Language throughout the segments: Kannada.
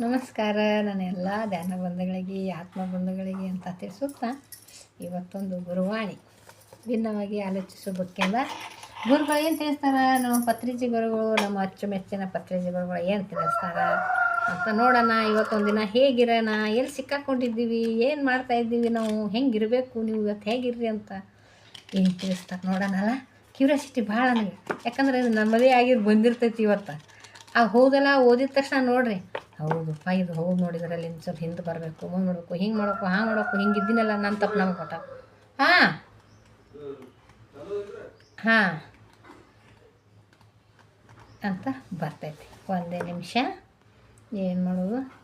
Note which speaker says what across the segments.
Speaker 1: ನಮಸ್ಕಾರ, ನನ್ನ ಎಲ್ಲ ಧ್ಯಾನ ಬಂಧುಗಳಿಗೆ, ಆತ್ಮ ಬಂಧುಗಳಿಗೆ ಅಂತ ತಿಳಿಸುತ್ತಾ ಇವತ್ತೊಂದು ಗುರುವಾಣಿ. ಭಿನ್ನವಾಗಿ ಆಲೋಚಿಸೋದಕ್ಕಿಂತ ಗುರುಗಳು ಏನು ತಿಳಿಸ್ತಾರೆ? ನಮ್ಮ ಪತ್ರಿಜಿ ಗುರುಗಳು, ನಮ್ಮ ಅಚ್ಚುಮೆಚ್ಚಿನ ಪತ್ರಿಜಿ ಗುರುಗಳು ಏನು ತಿಳಿಸ್ತಾರೆ? ಅಂತ ನೋಡೋಣ, ಇವತ್ತೊಂದು ದಿನ ಹೇಗಿರೋಣ? ಎಲ್ಲಿ ಸಿಕ್ಕಾಕೊಂಡಿದ್ದೀವಿ? ಏನು ಮಾಡ್ತಾ ಇದ್ದೀವಿ ನಾವು? ಹೆಂಗಿರಬೇಕು? ನೀವು ಇವತ್ತು ಹೇಗಿರ್ರಿ ಅಂತ ಏನು ತಿಳಿಸ್ತಾರೆ ನೋಡೋಣಲ್ಲ ಕ್ಯೂರಿಯಾಸಿಟಿ ಭಾಳ ನನಗೆ ಯಾಕಂದ್ರೆ ನಮ್ಮದೇ ಆಗಿದ್ದು ಬಂದಿರ್ತೈತಿ ಇವತ್ತು. ಆ ಹೋದಲ್ಲ ಓದಿದ ತಕ್ಷಣ ನೋಡ್ರಿ ಹೌದಪ್ಪ ಇದು ಹೌದು ನೋಡಿದ್ರೆ ಅಲ್ಲಿ ಸ್ವಲ್ಪ ಹಿಂದೆ ಬರಬೇಕು ಮುಂದೆ ನೋಡಬೇಕು, ಹಿಂಗೆ ಮಾಡಬೇಕು ಹಾಂಗೆ ಮಾಡಬೇಕು, ಹಿಂಗೆ ಇದ್ದೀನಲ್ಲ ನನ್ನ ತಪ್ಪು ನಮ್ಗೆ ಕೊಟ್ಟ ಹಾಂ? ಹಾಂ? ಅಂತ ಬರ್ತೈತಿ. ಒಂದೇ ನಿಮಿಷ. ಏನು ಮಾಡೋದು?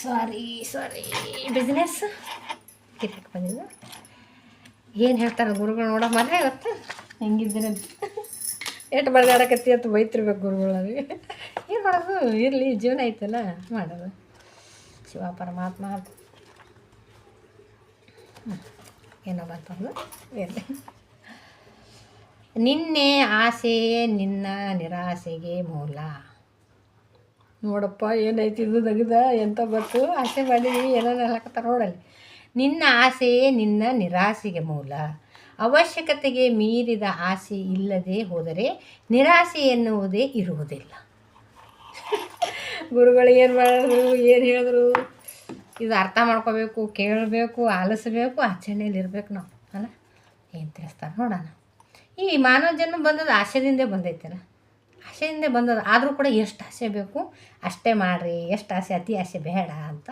Speaker 1: ಸಾರಿ ಸಾರಿ ಬಿಸ್ನೆಸ್ ಕಿರಕ್ಕೆ ಬಂದಿದ್ದು? ಏನು ಹೇಳ್ತಾರೆ ಗುರುಗಳು ನೋಡೋ ಮನೆ ಇವತ್ತು? ಹೆಂಗಿದ್ದೀನಿ ಅಂತ. ಎಷ್ಟು ಬಡ್ದಾಡಕತ್ತಿ ಅಂತ ಬೈತಿರ್ಬೇಕು ಗುರುಗಳು ಅವ್ರಿಗೆ ಏನು ಮಾಡೋದು? ಇರಲಿ, ಜೀವನ ಐತಲ್ಲ, ಮಾಡೋದು. ಶಿವ ಪರಮಾತ್ಮ. ಏನೋ ಬಂತಂದು ಇರಲಿ ನಿನ್ನೆ ಆಸೆಯೇ ನಿನ್ನ ನಿರಾಸೆಗೆ ಮೂಲ. ನೋಡಪ್ಪ ಏನೈತಿ ಇದು ತೆಗೆದ ಎಂತ ಬಂತು? ಆಸೆ ಮಾಡಿದೀವಿ ಏನೋ ಹೇಳಕತ್ತಾರ ನೋಡಲ್ಲಿ. ನಿನ್ನ ಆಸೆಯೇ ನಿನ್ನ ನಿರಾಸೆಗೆ ಮೂಲ. ಅವಶ್ಯಕತೆಗೆ ಮೀರಿದ ಆಸೆ ಇಲ್ಲದೆ ಹೋದರೆ ನಿರಾಸೆ ಎನ್ನುವುದೇ ಇರುವುದಿಲ್ಲ. ಗುರುಗಳು ಏನು ಮಾಡಿದ್ರು ಏನು ಹೇಳಿದ್ರು? ಇದು ಅರ್ಥ ಮಾಡ್ಕೋಬೇಕು, ಕೇಳಬೇಕು, ಆಲಿಸ್ಬೇಕು ಆಚರಣೆಯಲ್ಲಿ ಇರ್ಬೇಕು ನಾವು, ಅಲ್ಲ? ಏನು ತಿಳಿಸ್ತಾರೆ ನೋಡೋಣ. ಈ ಮಾನವ ಜನ್ಮ ಬಂದದ್ದು ಆಸೆದಿಂದ ಬಂದೈತಲ್ಲ ಆಸೆಯಿಂದ ಬಂದದ್ದು, ಆದರೂ ಕೂಡ ಎಷ್ಟು ಆಸೆ ಬೇಕು? ಅಷ್ಟೇ ಮಾಡಿರಿ, ಎಷ್ಟು ಆಸೆ ಅತಿ ಆಸೆ ಬೇಡ ಅಂತ